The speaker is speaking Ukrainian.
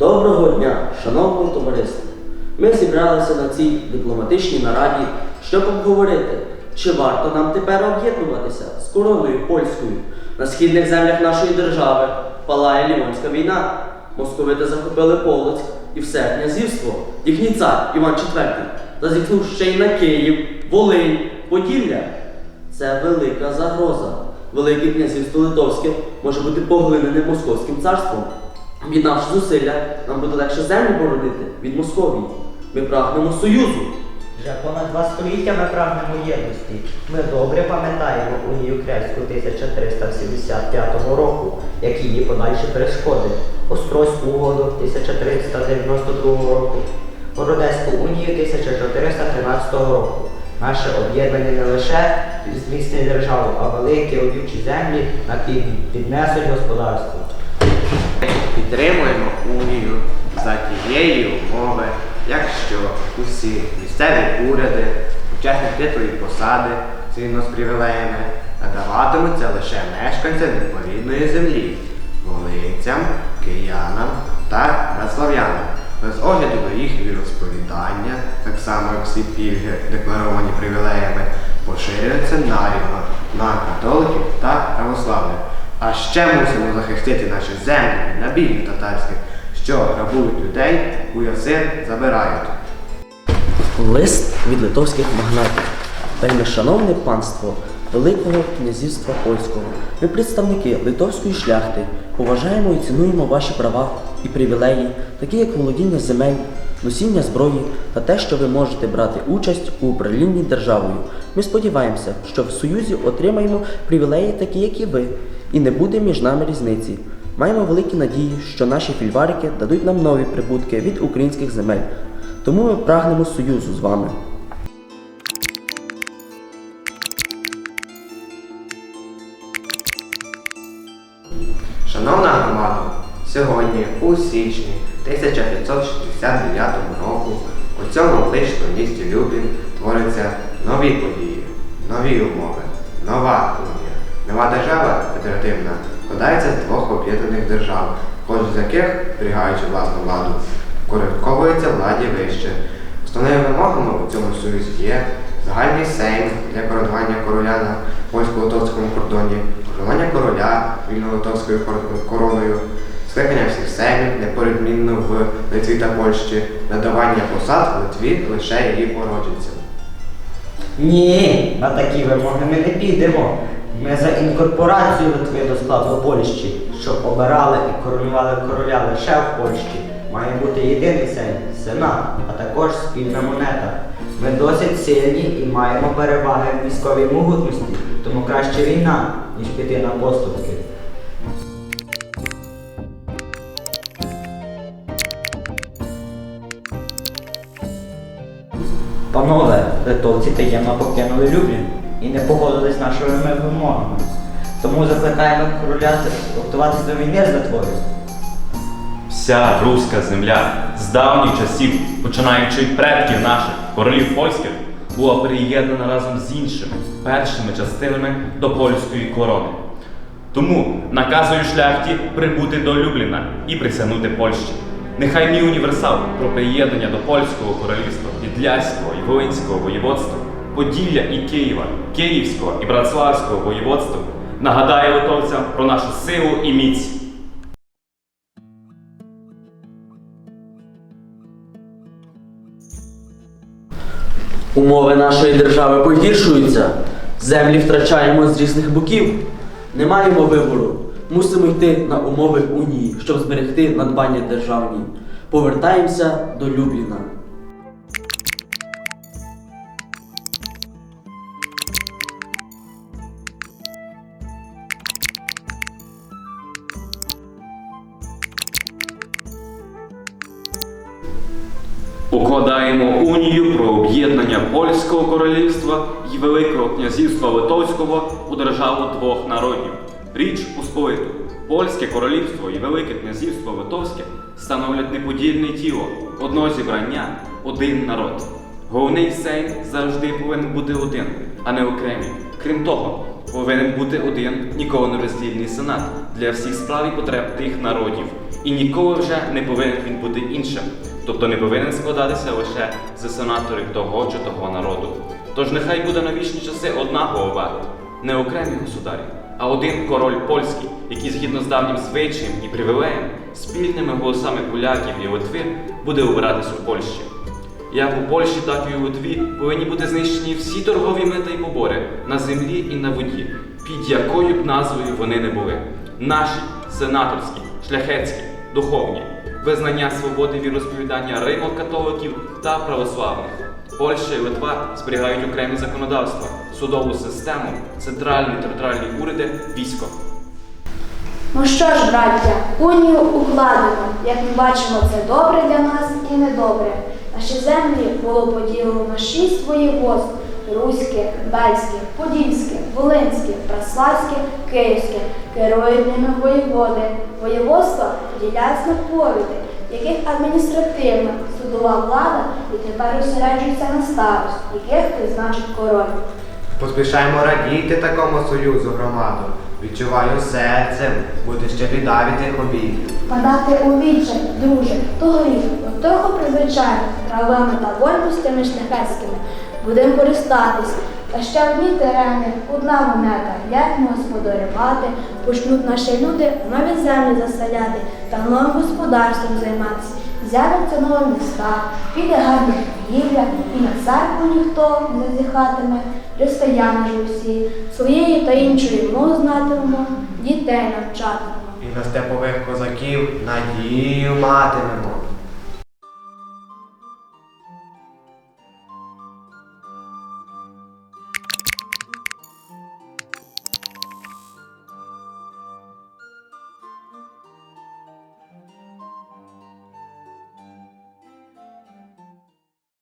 Доброго дня, шановне товариство! Ми зібралися на цій дипломатичній нараді, щоб обговорити, чи варто нам тепер об'єднуватися з короною польською. На східних землях нашої держави палає Лівонська війна. Московити захопили Полоцьк і все князівство. Їхній цар Іван IV зазіхнув ще й на Київ, Волинь, Поділля. Це велика загроза. Велике князівство Литовське може бути поглинене московським царством. Об'єднавши зусилля, нам буде легше землю боронити від Московії. Ми прагнемо союзу. Вже понад два століття ми прагнемо єдності. Ми добре пам'ятаємо унію Кревську 1375 року, як її подальші перешкоди, Острозьку угоду 1392 року, Городецьку унію 1413 року. Наше об'єднання не лише зміцнює державу, а великі родючі землі на півдні піднесуть господарство. Підтримуємо унію за тієї умови, якщо усі місцеві уряди, учасник титулі посади, згідно з привілеями, надаватимуться лише мешканцям відповідної землі, волинцям, киянам та братслав'янам, без огляду на їх віросповідання, так само як всі пільги, декларовані привілеями, поширюються нарівно на католиків та православних. А ще мусимо захистити наші землі набігів татарських, що грабують людей, у язир забирають. Лист від литовських магнатів. Вельми шановне панство Великого князівства Польського. Ми представники литовської шляхти. Поважаємо і цінуємо ваші права і привілеї, такі як володіння земель, носіння зброї та те, що ви можете брати участь у управлінні державою. Ми сподіваємося, що в Союзі отримаємо привілеї, такі як і ви, і не буде між нами різниці. Маємо великі надії, що наші фільварики дадуть нам нові прибутки від українських земель. Тому ми прагнемо союзу з вами. Шановна громада, сьогодні, у січні 1569 року, у цьому лишному місті Люблін творяться нові події, нові умови, нова. Нова держава федеративна складається з двох об'єднаних держав, кожен з яких, зберігаючи власну владу, коротковується владі вище. Основними вимогами у цьому союзі є загальний сейм для коронування короля на польсько-литовському кордоні, коронування короля вільно-литовською короною, скликання всіх сеймів непорідмінно в Литві та Польщі, надавання посад в Литві лише її породженцям. Ні, на такі вимоги ми не підемо. Ми за інкорпорацію Литви до складу Польщі, щоб обирали і коронували короля лише в Польщі. Має бути єдиний сейм, сенат, а також спільна монета. Ми досить сильні і маємо переваги в військовій могутності, тому краще війна, ніж піти на поступки. Панове, литовці таємно покинули Люблін і не погодились з нашими вимогами. Тому закликаємо короля готуватися до війни з Литвою. Вся руська земля з давніх часів, починаючи від предків наших, королів польських, була приєднана разом з іншими першими частинами до польської корони. Тому наказую шляхті прибути до Любліна і присягнути Польщі. Нехай мій універсал про приєднання до польського королівства, Підляського і Волинського воєводства, Поділля і Києва, Київського і Братславського воєводства нагадає литовцям про нашу силу і міць. Умови нашої держави погіршуються. Землі втрачаємо з різних боків. Не маємо вибору. Мусимо йти на умови унії, щоб зберегти надбання державні. Повертаємося до Любліна. Укладаємо унію про об'єднання польського королівства і Великого князівства Литовського у державу двох народів. Річ Посполиту. Польське королівство і Велике князівство Литовське становлять неподільне тіло, одного зібрання, один народ. Головний сейм завжди повинен бути один, а не окремий. Крім того, Повинен бути один ніколи не роздільний сенат для всіх справ і потреб тих народів. І ніколи вже не повинен він бути іншим, тобто не повинен складатися лише з сенаторів того чи того народу. Тож нехай буде на вічні часи одна голова, не окремі государі, а один король польський, який згідно з давнім звичаєм і привілеєм, спільними голосами поляків і Литви буде обиратись у Польщі. Як у Польщі, так і у Литві повинні бути знищені всі торгові мита і побори на землі і на воді, під якою б назвою вони не були. Наші сенаторські, шляхетські, духовні, визнання свободи віросповідання римо-католиків та православних. Польща і Литва зберігають окремі законодавства, судову систему, центральні територіальні уряди, військо. Ну що ж, браття, унію укладено. Як ми бачимо, це добре для нас і недобре. Наші землі було поділено на шість воєводств – Руське, Бельське, Подільське, Волинське, Праславське, Київське. Керують ними воєводи. Воєводства на повіти, яких адміністративна, судова влада і тепер зосереджується на старост, яких призначить король. Поспішаємо радіти такому союзу громаду. Відчуваю серцем, буде ще біда від тих обійм. Падати у відчай, друже, то гріх, от того призвичайно, правами та вольностями шляхетськими. Будемо користатись. Та ще одні терени, одна монета, як не господарювати, почнуть наші люди нові землі заселяти та новим господарством займатися. З'являться нові міста, піде гарна торгівля, і на церкву ніхто не зіхатиме, християни ж усі, своєї та іншої мови знатимемо, дітей навчатимемо. І на степових козаків надію матимемо.